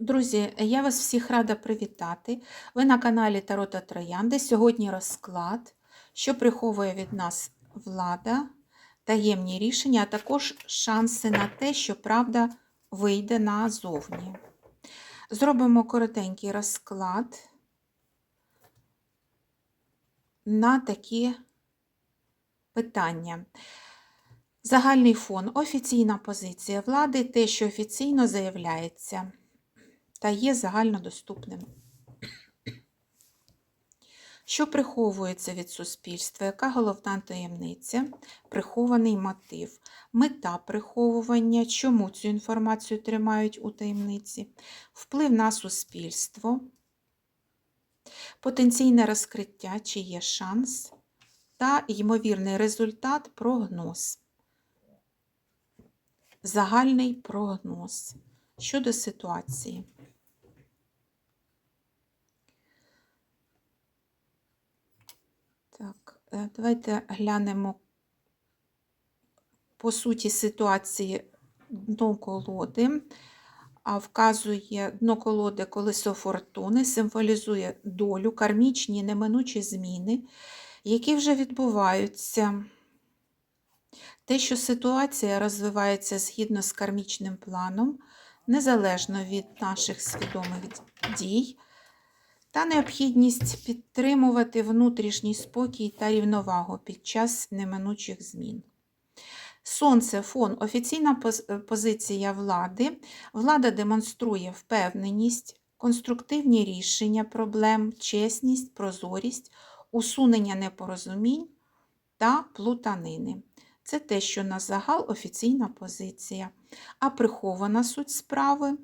Друзі, я вас всіх рада привітати. Ви на каналі Таро та Троянди. Сьогодні розклад, що приховує від нас влада, таємні рішення, а також шанси на те, що правда вийде назовні. Зробимо коротенький розклад на такі питання. Загальний фон, офіційна позиція влади, те, що офіційно заявляється та є загальнодоступним. Що приховується від суспільства? Яка головна таємниця? Прихований мотив, мета приховування, чому цю інформацію тримають у таємниці, вплив на суспільство, потенційне розкриття, чи є шанс, та ймовірний результат прогноз. Загальний прогноз щодо ситуації. Так, е, давайте глянемо по суті ситуації дно колоди. А вказує дно колоди колесо фортуни, символізує долю, кармічні неминучі зміни, які вже відбуваються. Те, що ситуація розвивається згідно з кармічним планом, незалежно від наших свідомих дій, та необхідність підтримувати внутрішній спокій та рівновагу під час неминучих змін. Сонце фон офіційна позиція влади. Влада демонструє впевненість, конструктивні рішення проблем, чесність, прозорість, усунення непорозумінь та плутанини. Це те, що на загал офіційна позиція. А прихована суть справи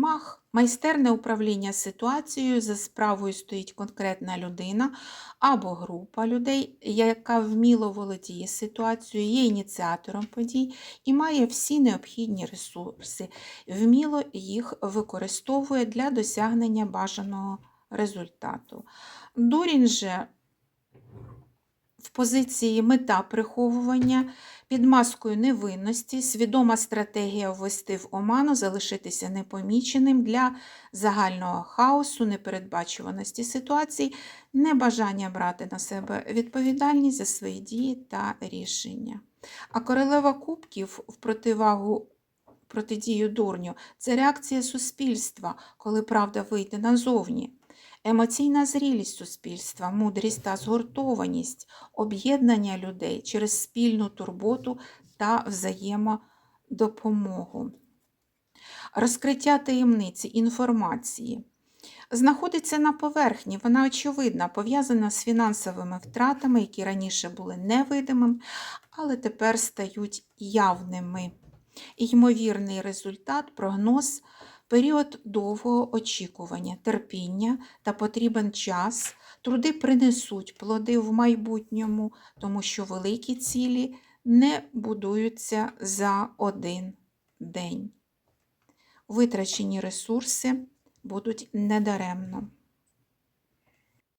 Мах, майстерне управління ситуацією, за справою стоїть конкретна людина або група людей, яка вміло володіє ситуацією, є ініціатором подій і має всі необхідні ресурси, вміло їх використовує для досягнення бажаного результату. Дурін же в позиції мета приховування під маскою невинності, свідома стратегія ввести в оману, залишитися непоміченим для загального хаосу, непередбачуваності ситуацій, небажання брати на себе відповідальність за свої дії та рішення. А королева кубків в противагу протидію дурню це реакція суспільства, коли правда вийде назовні. Емоційна зрілість суспільства, мудрість та згуртованість, об'єднання людей через спільну турботу та взаємодопомогу. Розкриття таємниці інформації знаходиться на поверхні, вона очевидна, пов'язана з фінансовими втратами, які раніше були невидимими, але тепер стають явними. Ймовірний результат, прогноз період довгого очікування, терпіння та потрібен час, труди принесуть плоди в майбутньому, тому що великі цілі не будуються за один день. Витрачені ресурси будуть недаремно.